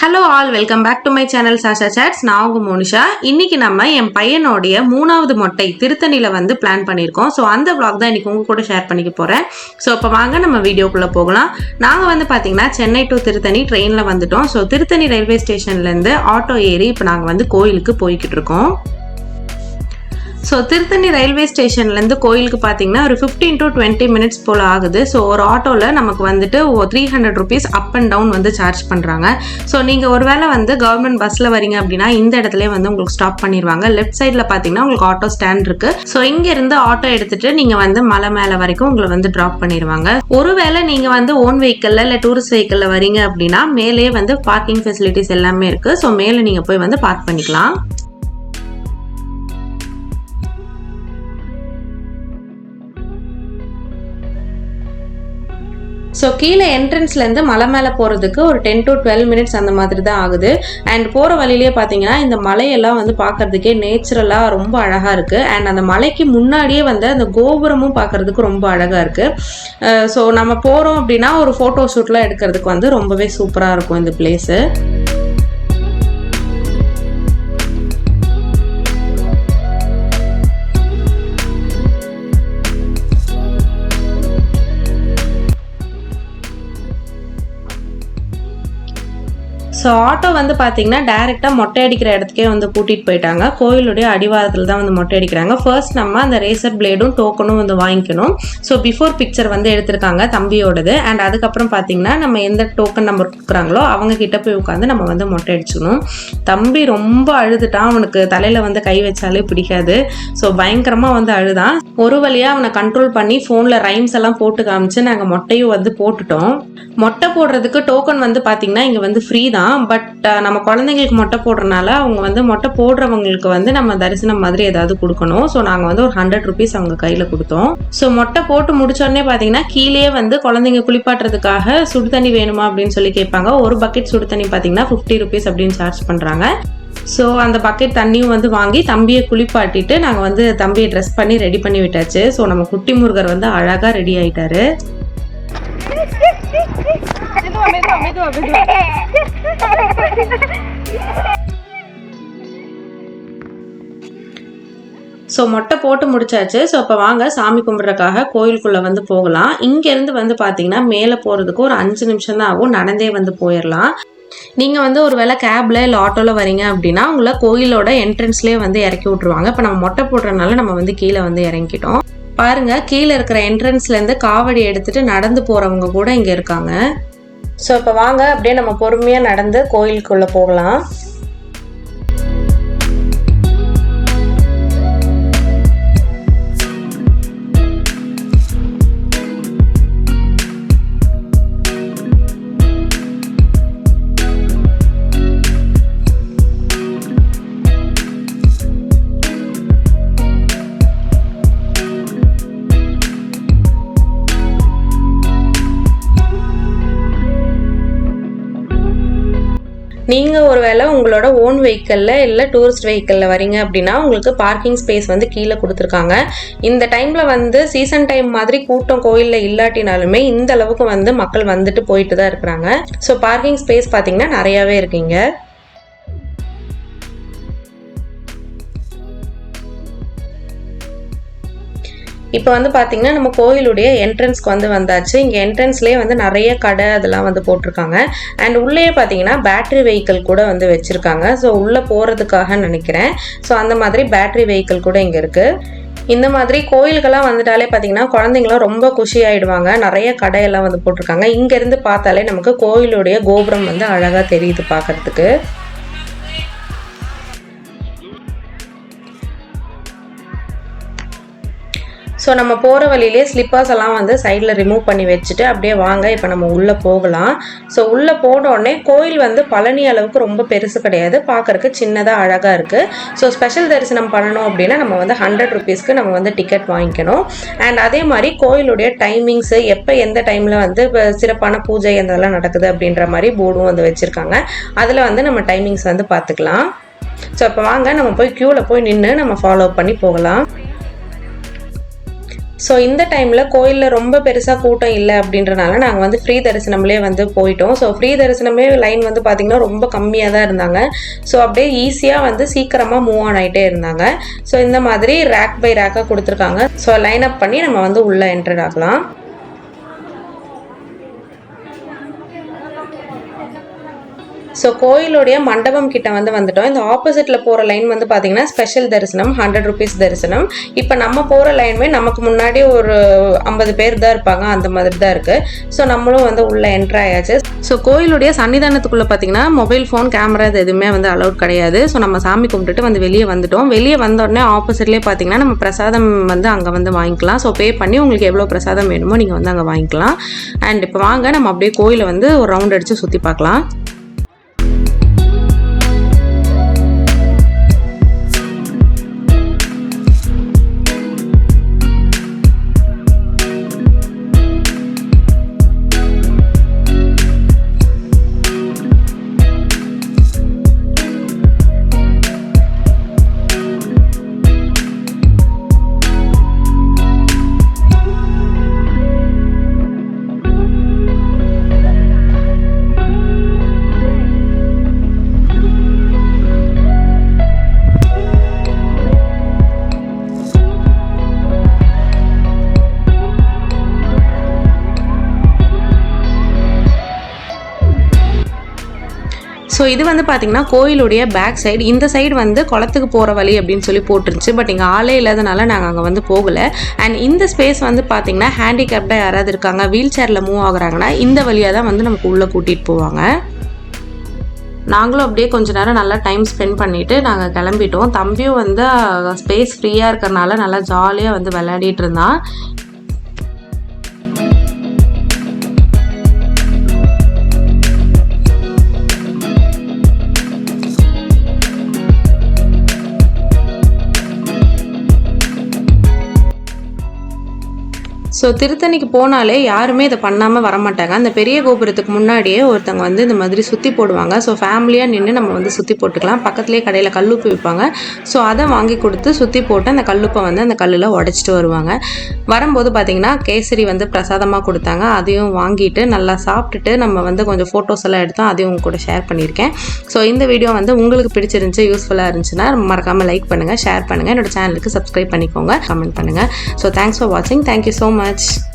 Hello all welcome back to my channel Sasha chats நான் உங்க மோனிஷா. இன்னைக்கு நம்ம என் பையனுடைய மூணாவது மொட்டை திருத்தணியில் வந்து பிளான் பண்ணியிருக்கோம். ஸோ அந்த ப்ளாக் தான் இன்னைக்கு உங்க கூட ஷேர் பண்ணிக்க போகிறேன் ஸோ இப்போ வாங்க நம்ம வீடியோக்குள்ளே போகலாம். நாங்கள் வந்து பார்த்தீங்கன்னா சென்னை டு திருத்தணி ட்ரெயினில் வந்துட்டோம். ஸோ திருத்தணி ரயில்வே ஸ்டேஷன்லேருந்து ஆட்டோ ஏறி இப்போ நாங்கள் வந்து கோயிலுக்கு போய்கிட்டு இருக்கோம். ஸோ திருத்தணி ரயில்வே ஸ்டேஷன்லேருந்து கோயிலுக்கு பார்த்தீங்கன்னா ஒரு ஃபிஃப்டீன் டு டுவெண்ட்டி மினிட்ஸ் போல் ஆகுது. ஸோ ஒரு ஆட்டோவில் நமக்கு வந்துட்டு three hundred rupees up and down வந்து சார்ஜ் பண்ணுறாங்க ஸோ நீங்கள் ஒரு வேளை வந்து கவர்மெண்ட் பஸ்ஸில் வரீங்க அப்படின்னா இந்த இடத்துல வந்து உங்களுக்கு ஸ்டாப் பண்ணிடுவாங்க லெஃப்ட் சைடில் பார்த்தீங்கன்னா உங்களுக்கு ஆட்டோ ஸ்டாண்ட் இருக்கு. ஸோ இங்கேருந்து ஆட்டோ எடுத்துகிட்டு நீங்கள் வந்து மலை மேலே வரைக்கும் உங்களை வந்து ட்ராப் பண்ணிடுவாங்க ஒருவேளை நீங்கள் வந்து ஓன் வெஹிக்கிளில் இல்லை டூரிஸ்ட் வெஹிக்கிளில் வரீங்க அப்படின்னா மேலே வந்து பார்க்கிங் ஃபெசிலிட்டிஸ் எல்லாமே இருக்குது ஸோ மேலே நீங்கள் போய் வந்து பார்க் பண்ணிக்கலாம். ஸோ கீழே என்ட்ரன்ஸ்லேருந்து மலை மேலே போகிறதுக்கு ஒரு டென் டு டுவெல் மினிட்ஸ் அந்த மாதிரி தான் ஆகுது. அண்ட் போகிற வழியிலே பார்த்தீங்கன்னா இந்த மலையெல்லாம் வந்து பார்க்கறதுக்கே நேச்சுரலாக ரொம்ப அழகாக இருக்குது அண்ட் அந்த மலைக்கு முன்னாடியே வந்து அந்த கோபுரமும் பார்க்கறதுக்கு ரொம்ப அழகாக இருக்குது ஸோ நம்ம போகிறோம் அப்படின்னா ஒரு ஃபோட்டோ ஷூட்லாம் எடுக்கிறதுக்கு வந்து ரொம்பவே சூப்பராக இருக்கும் இந்த பிளேஸு ஸோ ஆட்டோ வந்து பார்த்தீங்கன்னா டேரெக்டாக மொட்டை அடிக்கிற இடத்துக்கே வந்து கூட்டிகிட்டு போயிட்டாங்க. கோயிலுடைய அடிவாரத்தில் தான் வந்து மொட்டை அடிக்கிறாங்க. ஃபர்ஸ்ட் நம்ம அந்த ரேசர் பிளேடும் டோக்கனும் வந்து வாங்கிக்கணும். ஸோ பிஃபோர் பிக்சர் வந்து எடுத்திருக்காங்க தம்பியோடது. அண்ட் அதுக்கப்புறம் பார்த்தீங்கன்னா நம்ம எந்த டோக்கன் நம்பர் கொடுக்குறாங்களோ அவங்க கிட்ட போய் உட்காந்து நம்ம வந்து மொட்டை அடிச்சுக்கணும் தம்பி ரொம்ப அழுதுட்டான். அவனுக்கு தலையில் வந்து கை வச்சாலே பிடிக்காது. ஸோ பயங்கரமாக வந்து அழுதான். ஒரு வழியாக அவனை கண்ட்ரோல் பண்ணி ஃபோனில் ரைம்ஸ் எல்லாம் போட்டு காமிச்சு நாங்கள் மொட்டையும் வந்து போட்டுட்டோம். மொட்டை போடுறதுக்கு டோக்கன் வந்து பார்த்தீங்கன்னா இங்கே வந்து ஃப்ரீ தான். பட் நம்ம குழந்தைங்களுக்கு மொட்டை போடுறனால அவங்க வந்து மொட்டை போடுறவங்களுக்கு வந்து நம்ம தரிசனம் மாதிரி ஏதாவது கொடுக்கணும். ஸோ நாங்கள் வந்து ஒரு ஹண்ட்ரட் ருபீஸ் அவங்க கையில் கொடுத்தோம். ஸோ மொட்டை போட்டு முடிச்சோடனே பார்த்தீங்கன்னா கீழே வந்து குழந்தைங்க குளிப்பாட்டுறதுக்காக சுடு தண்ணி வேணுமா அப்படின்னு சொல்லி கேட்பாங்க. ஒரு பக்கெட் சுடு தண்ணி பார்த்தீங்கன்னா ஃபிஃப்டி ருபீஸ் அப்படின்னு சார்ஜ் பண்ணுறாங்க ஸோ அந்த பக்கெட் தண்ணியும் வந்து வாங்கி தம்பியை குளிப்பாட்டிட்டு நாங்கள் வந்து தம்பியை ட்ரெஸ் பண்ணி ரெடி பண்ணி விட்டாச்சு. ஸோ நம்ம குட்டி முருகர் வந்து அழகாக ரெடி ஆயிட்டாரு. மெதுவா மெதுவா மெதுவா மெதுவா ஸோ மொட்டை போட்டு முடிச்சாச்சு. ஸோ இப்போ வாங்க சாமி கும்பிட்றதுக்காக கோயிலுக்குள்ளே வந்து போகலாம். இங்கேருந்து வந்து பார்த்தீங்கன்னா மேலே போகிறதுக்கு ஒரு அஞ்சு நிமிஷம் தான் ஆகும். நடந்தே வந்து போயிடலாம் நீங்கள் வந்து ஒரு வேளை கேபில் இல்லை ஆட்டோவில் வரீங்க அப்படின்னா உங்களை கோயிலோட என்ட்ரன்ஸ்லேயே வந்து இறக்கி விட்ருவாங்க இப்போ நம்ம மொட்டை போடுறதுனால நம்ம வந்து கீழே வந்து இறங்கிட்டோம். பாருங்க கீழே இருக்கிற என்ட்ரன்ஸ்லேருந்து காவடி எடுத்துகிட்டு நடந்து போகிறவங்க கூட இங்கே இருக்காங்க. ஸோ இப்போ வாங்க அப்படியே நம்ம பொறுமையாக நடந்து கோயிலுக்குள்ளே போகலாம். நீங்கள் ஒருவேளை உங்களோட ஓன் வெஹிக்கிளில் இல்லை டூரிஸ்ட் வெஹிக்கிளில் வரீங்க அப்படின்னா உங்களுக்கு பார்க்கிங் ஸ்பேஸ் வந்து கீழே கொடுத்துருக்காங்க. இந்த டைமில் வந்து சீசன் டைம் மாதிரி கூட்டம் கோயிலில் இல்லாட்டினாலுமே இந்த அளவுக்கு வந்து மக்கள் வந்துட்டு போயிட்டு தான் இருக்கிறாங்க. ஸோ பார்க்கிங் ஸ்பேஸ் பார்த்தீங்கன்னா நிறையாவே இருக்கீங்க. இப்போ வந்து பார்த்தீங்கன்னா நம்ம கோயிலுடைய என்ட்ரன்ஸ்க்கு வந்து வந்தாச்சு. இங்கே என்ட்ரன்ஸ்லேயே வந்து நிறைய கடை அதெல்லாம் வந்து போட்டிருக்காங்க. அண்ட் உள்ளேயே பார்த்தீங்கன்னா பேட்ரி வெஹிக்கிள் கூட வந்து வச்சுருக்காங்க. ஸோ உள்ளே போகிறதுக்காக நினைக்கிறேன். ஸோ அந்த மாதிரி பேட்ரி வெஹிக்கிள் கூட இங்கே இருக்குது இந்த மாதிரி கோயில்கள்லாம் வந்துட்டாலே பார்த்தீங்கன்னா குழந்தைங்களாம் ரொம்ப குஷி ஆகிடுவாங்க நிறைய கடையெல்லாம் வந்து போட்டிருக்காங்க. இங்கேருந்து பார்த்தாலே நமக்கு கோயிலுடைய கோபுரம் வந்து அழகாக தெரியுது பார்க்கறதுக்கு ஸோ நம்ம போகிற வழியிலே ஸ்லிப்பர்ஸ் எல்லாம் வந்து சைடில் ரிமூவ் பண்ணி வச்சுட்டு அப்படியே வாங்க இப்போ நம்ம உள்ளே போகலாம். ஸோ உள்ளே போனோடனே கோயில் வந்து பழனி அளவுக்கு ரொம்ப பெருசு கிடையாது. பார்க்கறக்கு சின்னதாக அழகாக இருக்குது ஸோ ஸ்பெஷல் தரிசனம் பண்ணணும் அப்படின்னா நம்ம வந்து ஹண்ட்ரட் ருபீஸ்க்கு நம்ம வந்து டிக்கெட் வாங்கிக்கணும். அண்ட் அதே மாதிரி கோயிலுடைய டைமிங்ஸு எப்போ எந்த டைமில் வந்து இப்போ சிறப்பான பூஜை இதெல்லாம் நடக்குது அப்படின்ற மாதிரி போர்டும் வந்து வச்சுருக்காங்க. அதில் வந்து நம்ம டைமிங்ஸ் வந்து பார்த்துக்கலாம். ஸோ இப்போ வாங்க நம்ம போய் க்யூவில் போய் நின்று நம்ம ஃபாலோ பண்ணி போகலாம். ஸோ இந்த டைமில் கோயிலில் ரொம்ப பெருசாக கூட்டம் இல்லை அப்படின்றனால நாங்கள் வந்து ஃப்ரீ தரிசனம்லேயே வந்து போயிட்டோம். ஸோ ஃப்ரீ தரிசனமே லைன் வந்து பார்த்திங்கன்னா ரொம்ப கம்மியாக தான் இருந்தாங்க. ஸோ அப்படியே ஈஸியாக வந்து சீக்கிரமாக மூவ் ஆன் ஆகிட்டே இருந்தாங்க. ஸோ இந்த மாதிரி ரேக் பை ரேக்காக கொடுத்துருக்காங்க. ஸோ லைன் அப் பண்ணி நம்ம வந்து உள்ளே என்டர் ஆகலாம். ஸோ கோயிலுடைய மண்டபம் கிட்ட வந்து வந்துட்டோம். இந்த ஆப்போசிட்டில் போகிற லைன் வந்து பார்த்தீங்கன்னா ஸ்பெஷல் தரிசனம் ஹண்ட்ரட் ருபீஸ் தரிசனம். இப்போ நம்ம போகிற லைனுமே நமக்கு முன்னாடி ஒரு ஐம்பது பேர் தான் இருப்பாங்க. அந்த மாதிரி தான் இருக்குது ஸோ நம்மளும் வந்து உள்ளே என்ட்ரு ஆயாச்சு. ஸோ கோயிலுடைய சன்னிதானத்துக்குள்ளே பார்த்தீங்கன்னா மொபைல் ஃபோன் கேமரா இது எதுவுமே வந்து அலௌட் கிடையாது. ஸோ நம்ம சாமி கும்பிட்டுட்டு வந்து வெளியே வந்துட்டோம். வெளியே வந்த உடனே ஆப்போசிட்லேயே பார்த்தீங்கன்னா நம்ம பிரசாதம் வந்து அங்கே வந்து வாங்கிக்கலாம். ஸோ பே பண்ணி உங்களுக்கு எவ்வளோ பிரசாதம் வேணுமோ நீங்கள் வந்து அங்கே வாங்கிக்கலாம். அண்ட் இப்போ வாங்க நம்ம அப்படியே கோயிலை வந்து ஒரு ரவுண்ட் அடித்து சுற்றி பார்க்கலாம். ஸோ இது வந்து பார்த்தீங்கன்னா கோயிலுடைய பேக் சைடு இந்த சைடு வந்து குளத்துக்கு போகிற வழி அப்படின்னு சொல்லி போட்டுருந்துச்சு. பட் இங்கே ஆளே இல்லாதனால நாங்கள் அங்கே வந்து போகலை. அண்ட் இந்த ஸ்பேஸ் வந்து பார்த்தீங்கன்னா ஹேண்டிகேப்டாக யாராவது இருக்காங்க வீல் சேரில் மூவ் ஆகுறாங்கன்னா இந்த வழியாக தான் வந்து நமக்கு உள்ளே கூட்டிகிட்டு போவாங்க. நாங்களும் அப்படியே கொஞ்ச நேரம் நல்லா டைம் ஸ்பெண்ட் பண்ணிவிட்டு நாங்கள் கிளம்பிட்டோம். தம்பியும் வந்து ஸ்பேஸ் ஃப்ரீயாக இருக்கிறனால நல்லா ஜாலியாக வந்து விளையாடிட்டு இருந்தான். ஸோ திருத்தணிக்கு போனாலே யாருமே இதை பண்ணாமல் வரமாட்டாங்க. அந்த பெரிய கோபுரத்துக்கு முன்னாடியே ஒருத்தவங்க வந்து இந்த மாதிரி சுற்றி போடுவாங்க. ஸோ ஃபேமிலியாக நின்று நம்ம வந்து சுற்றி போட்டுக்கலாம். பக்கத்துலேயே கடையில் கல்லுப்பு விற்பாங்க ஸோ அதை வாங்கி கொடுத்து சுற்றி போட்டு அந்த கல்லுப்பை வந்து அந்த கல்லில் உடச்சிட்டு வருவாங்க. வரும்போது பார்த்திங்கன்னா கேசரி வந்து பிரசாதமாக கொடுத்தாங்க. அதையும் வாங்கிட்டு நல்லா சாப்பிட்டுட்டு நம்ம வந்து கொஞ்சம் ஃபோட்டோஸ் எல்லாம் எடுத்தோம் அதையும் உங்க கூட ஷேர் பண்ணியிருக்கேன். ஸோ இந்த வீடியோ வந்து உங்களுக்கு பிடிச்சிருந்துச்சு யூஸ்ஃபுல்லாக இருந்துச்சுன்னா மறக்காமல் லைக் பண்ணுங்கள் ஷேர் பண்ணுங்கள் என்னோட சேனலுக்கு சப்ஸ்கிரைப் பண்ணிக்கோங்க கமெண்ட் பண்ணுங்கள் ஸோ தேங்க்ஸ் ஃபார் வாட்சிங் thank you so much saudades.